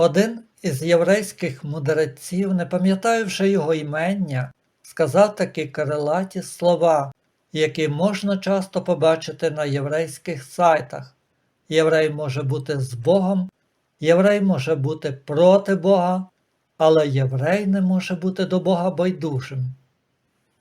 Один із єврейських мудреців, не пам'ятаю вже його імення, сказав такі крилаті слова, які можна часто побачити на єврейських сайтах. Єврей може бути з Богом, єврей може бути проти Бога, але єврей не може бути до Бога байдужим.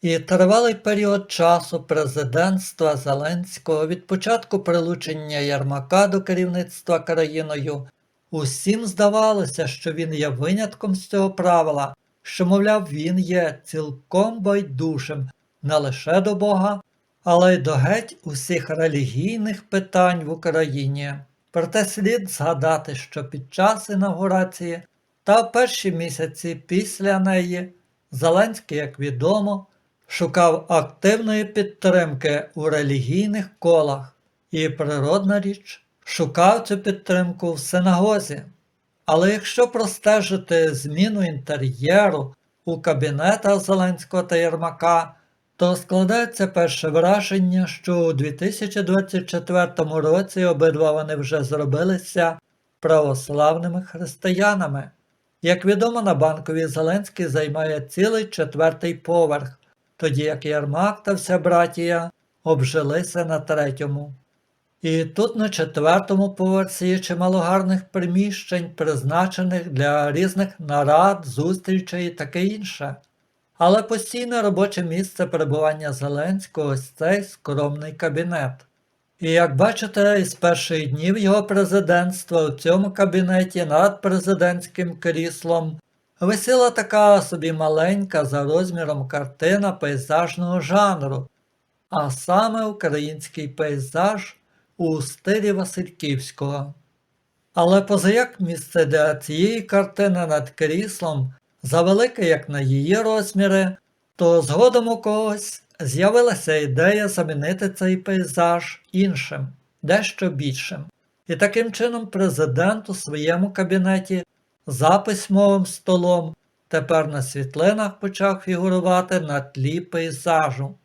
І тривалий період часу президентства Зеленського від початку прилучення Ярмака до керівництва країною усім здавалося, що він є винятком з цього правила, що, мовляв, він є цілком байдужим не лише до Бога, але й до геть усіх релігійних питань в Україні. Проте слід згадати, що під час інаугурації та в перші місяці після неї Зеленський, як відомо, шукав активної підтримки у релігійних колах і, природна річ, шукав цю підтримку в синагозі. Але якщо простежити зміну інтер'єру у кабінетах Зеленського та Єрмака, то складається перше враження, що у 2024 році обидва вони вже зробилися православними християнами. Як відомо, на банковій Зеленський займає цілий четвертий поверх, тоді як Єрмак та вся братія обжилися на третьому. І тут на четвертому поверсі є чимало гарних приміщень, призначених для різних нарад, зустрічей і таке інше. Але постійне робоче місце перебування Зеленського ось цей скромний кабінет. І як бачите, із перших днів його президентства у цьому кабінеті над президентським кріслом висіла така собі маленька за розміром картина пейзажного жанру, а саме український пейзаж у стилі Васильківського. Але позаяк місце для цієї картини над кріслом завелике, як на її розміри, то згодом у когось з'явилася ідея замінити цей пейзаж іншим, дещо більшим. І таким чином президент у своєму кабінеті за письмовим столом тепер на світлинах почав фігурувати на тлі пейзажу.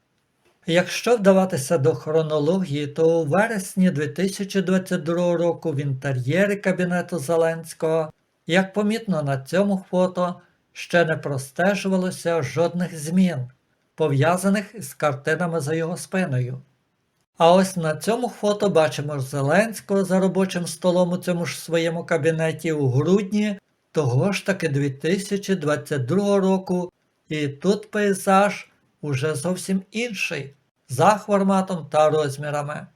Якщо вдаватися до хронології, то у вересні 2022 року в інтер'єрі кабінету Зеленського, як помітно на цьому фото, ще не простежувалося жодних змін, пов'язаних із картинами за його спиною. А ось на цьому фото бачимо Зеленського за робочим столом у цьому ж своєму кабінеті у грудні того ж таки 2022 року, і тут пейзаж уже зовсім інший, за форматом та розмірами.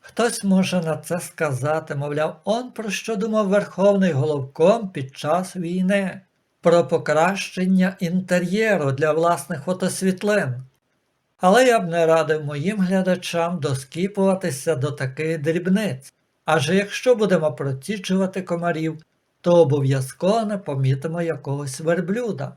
Хтось може на це сказати, мовляв, он про що думав Верховний головком під час війни, про покращення інтер'єру для власних фотосвітлин. Але я б не радив моїм глядачам доскіпуватися до таких дрібниць, адже якщо будемо протічувати комарів, то обов'язково не помітимо якогось верблюда.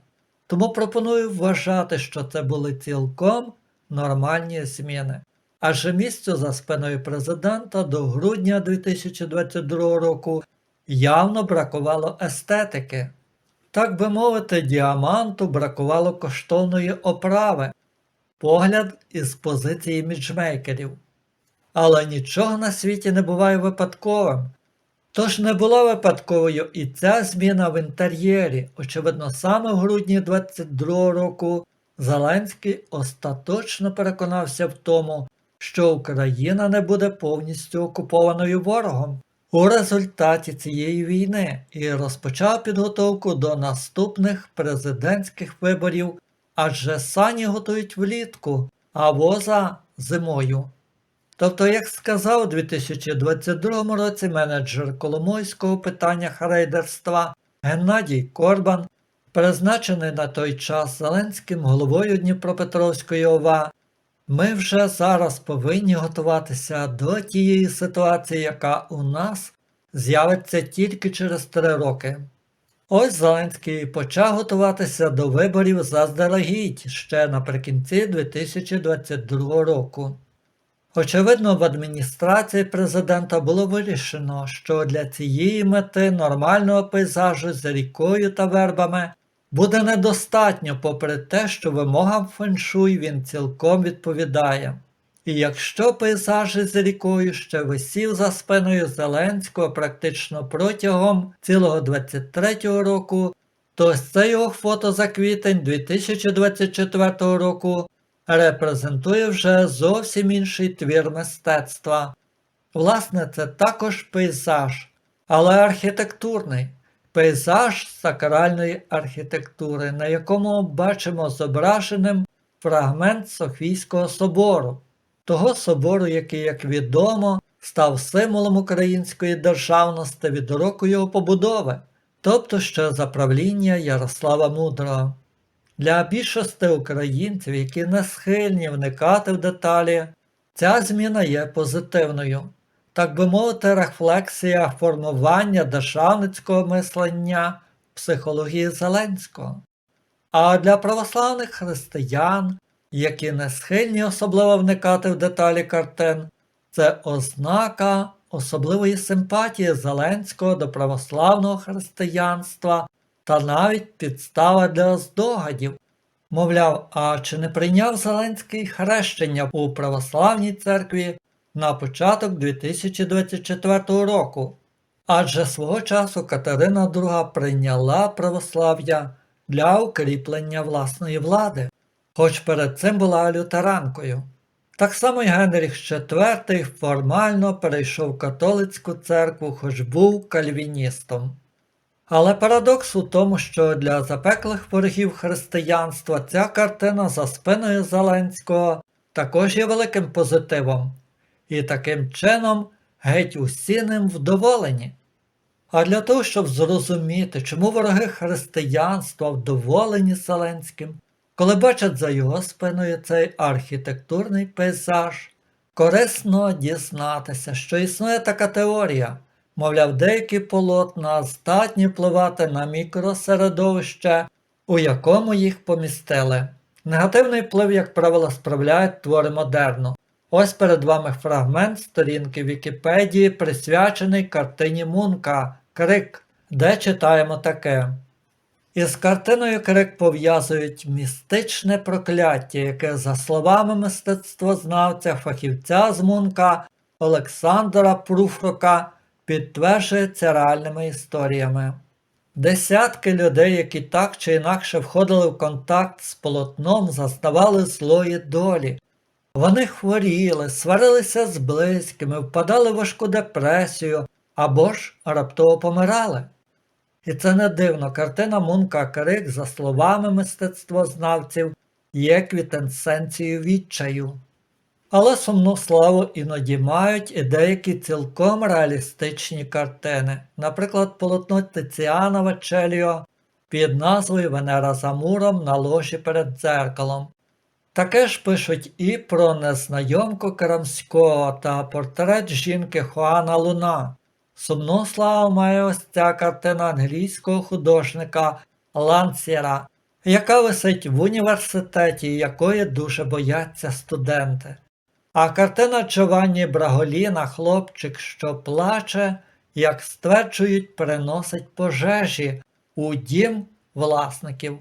Тому пропоную вважати, що це були цілком нормальні зміни. Адже місцю за спиною президента до грудня 2022 року явно бракувало естетики. Так би мовити, діаманту бракувало коштовної оправи, погляд із позиції міджмейкерів. Але нічого на світі не буває випадковим. Тож не була випадковою і ця зміна в інтер'єрі. Очевидно, саме в грудні 22 року Зеленський остаточно переконався в тому, що Україна не буде повністю окупованою ворогом у результаті цієї війни і розпочав підготовку до наступних президентських виборів, адже сані готують влітку, а воза зимою. Тобто, як сказав у 2022 році менеджер Коломойського питання рейдерства Геннадій Корбан, призначений на той час Зеленським головою Дніпропетровської ОВА, ми вже зараз повинні готуватися до тієї ситуації, яка у нас з'явиться тільки через три роки. Ось Зеленський почав готуватися до виборів заздалегідь ще наприкінці 2022 року. Очевидно, в адміністрації президента було вирішено, що для цієї мети нормального пейзажу з рікою та вербами буде недостатньо, попри те, що вимогам феншуй він цілком відповідає. І якщо пейзаж із рікою ще висів за спиною Зеленського практично протягом цілого 23-го року, то ось це його фото за квітень 2024 року репрезентує вже зовсім інший твір мистецтва. Власне, це також пейзаж, але архітектурний. Пейзаж сакральної архітектури, на якому бачимо зображеним фрагмент Софійського собору, того собору, який, як відомо, став символом української державності від року його побудови, тобто ще за правління Ярослава Мудрого. Для більшості українців, які не схильні вникати в деталі, ця зміна є позитивною, так би мовити, рефлексія формування державницького мислення психології Зеленського. А для православних християн, які не схильні особливо вникати в деталі картин, це ознака особливої симпатії Зеленського до православного християнства та навіть підстава для здогадів. Мовляв, а чи не прийняв Зеленський хрещення у православній церкві на початок 2024 року? Адже свого часу Катерина II прийняла православ'я для укріплення власної влади, хоч перед цим була лютеранкою. Так само й Генріх IV формально перейшов в католицьку церкву, хоч був кальвіністом. Але парадокс у тому, що для запеклих ворогів християнства ця картина за спиною Зеленського також є великим позитивом, і таким чином геть усі ним вдоволені. А для того, щоб зрозуміти, чому вороги християнства вдоволені Зеленським, коли бачать за його спиною цей архітектурний пейзаж, корисно дізнатися, що існує така теорія. Мовляв, деякі полотна здатні впливати на мікросередовище, у якому їх помістили. Негативний вплив, як правило, справляють твори модерну. Ось перед вами фрагмент сторінки Вікіпедії, присвячений картині Мунка Крик, де читаємо таке. Із картиною Крик пов'язують містичне прокляття, яке, за словами мистецтвознавця, фахівця з Мунка Олександра Пруфрока, підтверджується реальними історіями. Десятки людей, які так чи інакше входили в контакт з полотном, зазнавали злої долі. Вони хворіли, сварилися з близькими, впадали в важку депресію або ж раптово помирали. І це не дивно, картина Мунка Крик, за словами мистецтвознавців, є квітенсенцією відчаю. Але сумну славу іноді мають і деякі цілком реалістичні картини, наприклад, полотно Тиціана Вечеліо під назвою Венера за муром на ложі перед дзеркалом. Таке ж пишуть і про незнайомку Карамського та портрет жінки Хуана Луна. Сумну славу має ось ця картина англійського художника Лансіра, яка висить в університеті, якої дуже бояться студенти. А картина Джованні Браголіна хлопчик, що плаче, як стверджують, переносить пожежі у дім власників.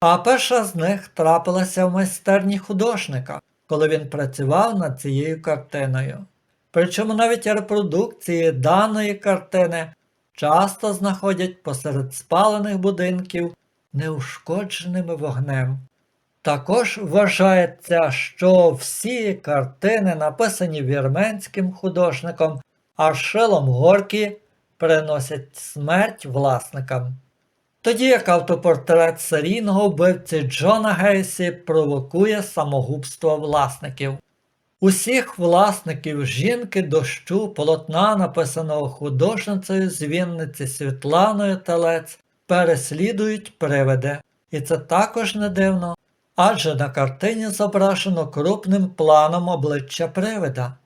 А перша з них трапилася в майстерні художника, коли він працював над цією картиною. Причому навіть репродукції даної картини часто знаходять посеред спалених будинків неушкодженими вогнем. Також вважається, що всі картини, написані вірменським художником Аршелом Горкі, приносять смерть власникам. Тоді як автопортрет серійного вбивці Джона Гейсі провокує самогубство власників. Усіх власників жінки дощу полотна, написаного художницею з Вінниці Світланою Телець, переслідують привиди. І це також не дивно, адже на картині зображено крупним планом обличчя привида.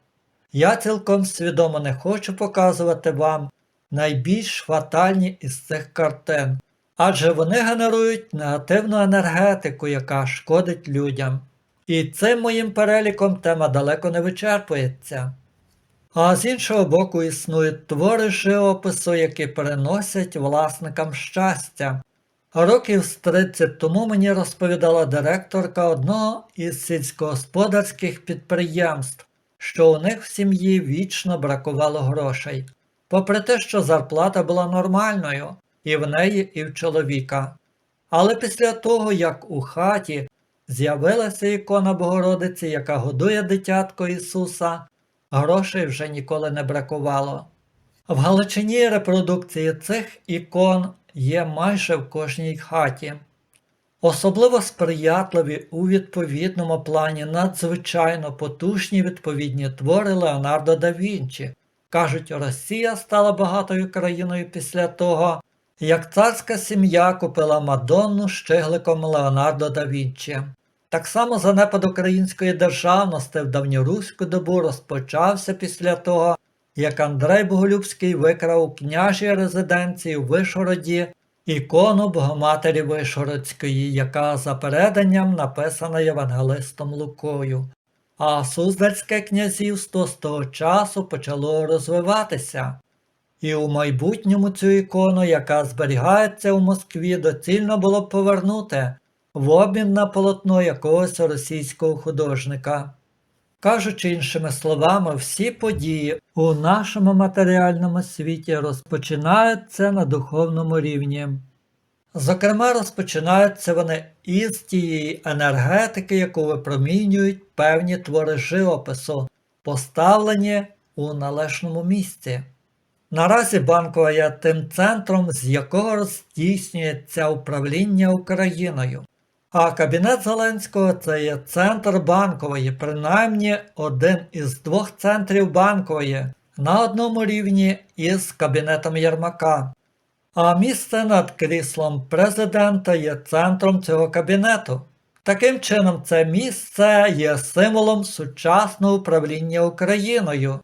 Я цілком свідомо не хочу показувати вам найбільш фатальні із цих картин, адже вони генерують негативну енергетику, яка шкодить людям. І цим моїм переліком тема далеко не вичерпується. А з іншого боку, існують твори живопису, які приносять власникам щастя. Років з 30 тому мені розповідала директорка одного із сільськогосподарських підприємств, що у них в сім'ї вічно бракувало грошей, попри те, що зарплата була нормальною і в неї, і в чоловіка. Але після того, як у хаті з'явилася ікона Богородиці, яка годує дитятко Ісуса, грошей вже ніколи не бракувало. В Галичині репродукції цих ікон є майже в кожній хаті. Особливо сприятливі у відповідному плані надзвичайно потужні відповідні твори Леонардо да Вінчі. Кажуть, Росія стала багатою країною після того, як царська сім'я купила Мадонну з щигликом Леонардо да Вінчі. Так само занепад української державності в давньоруську добу розпочався після того, як Андрей Боголюбський викрав у княжій резиденції в Вишгороді ікону Богоматері Вишгородської, яка за переданням написана євангелистом Лукою. А Суздальське князівство з того часу почало розвиватися. І у майбутньому цю ікону, яка зберігається у Москві, доцільно було б повернути в обмін на полотно якогось російського художника. Кажучи іншими словами, всі події у нашому матеріальному світі розпочинаються на духовному рівні. Зокрема, розпочинаються вони із тієї енергетики, яку випромінюють певні твори живопису, поставлені у належному місці. Наразі банкова є тим центром, з якого здійснюється управління Україною. А кабінет Зеленського це є центр банкової, принаймні один із двох центрів банкової на одному рівні із кабінетом Єрмака. А місце над кріслом президента є центром цього кабінету. Таким чином, це місце є символом сучасного управління Україною.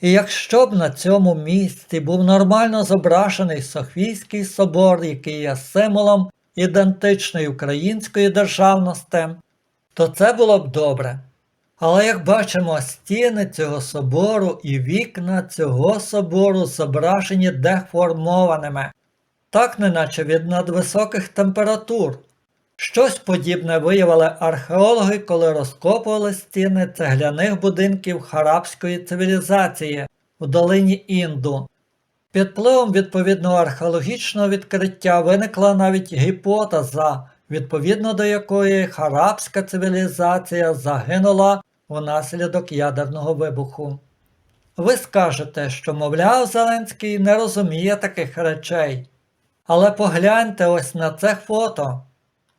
І якщо б на цьому місці був нормально зображений Софійський собор, який є символом ідентичної української державності, то це було б добре. Але як бачимо, стіни цього собору і вікна цього собору зображені деформованими, так неначе від надвисоких температур. Щось подібне виявили археологи, коли розкопували стіни цегляних будинків харабської цивілізації в долині Інду. Під впливом відповідного археологічного відкриття виникла навіть гіпотеза, відповідно до якої харабська цивілізація загинула внаслідок ядерного вибуху. Ви скажете, що, мовляв, Зеленський не розуміє таких речей. Але погляньте ось на це фото.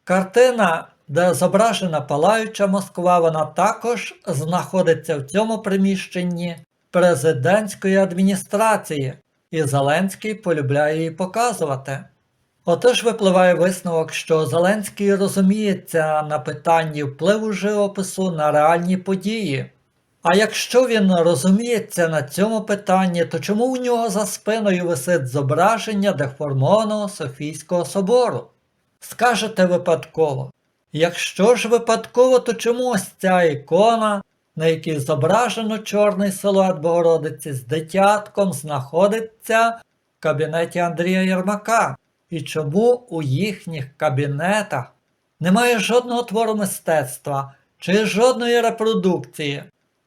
Картина, де зображена палаюча Москва, вона також знаходиться в цьому приміщенні президентської адміністрації, і Зеленський полюбляє її показувати. Отож випливає висновок, що Зеленський розуміється на питанні впливу живопису на реальні події. А якщо він розуміється на цьому питанні, то чому у нього за спиною висить зображення деформованого Софійського собору? Скажете випадково. Якщо ж випадково, то чому ось ця ікона, на якій зображено чорний силует Богородиці з дитятком, знаходиться в кабінеті Андрія Єрмака? І чому у їхніх кабінетах немає жодного твору мистецтва чи жодної репродукції,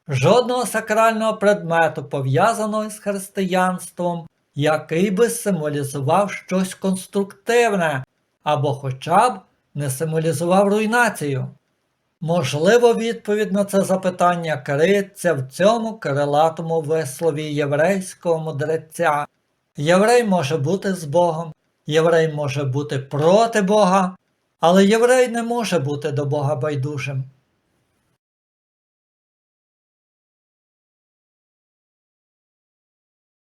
жодного сакрального предмету, пов'язаного з християнством, який би символізував щось конструктивне або хоча б не символізував руйнацію? Можливо, відповідь на це запитання криється в цьому крилатому вислові єврейського мудреця. Єврей може бути з Богом, єврей може бути проти Бога, але єврей не може бути до Бога байдужим.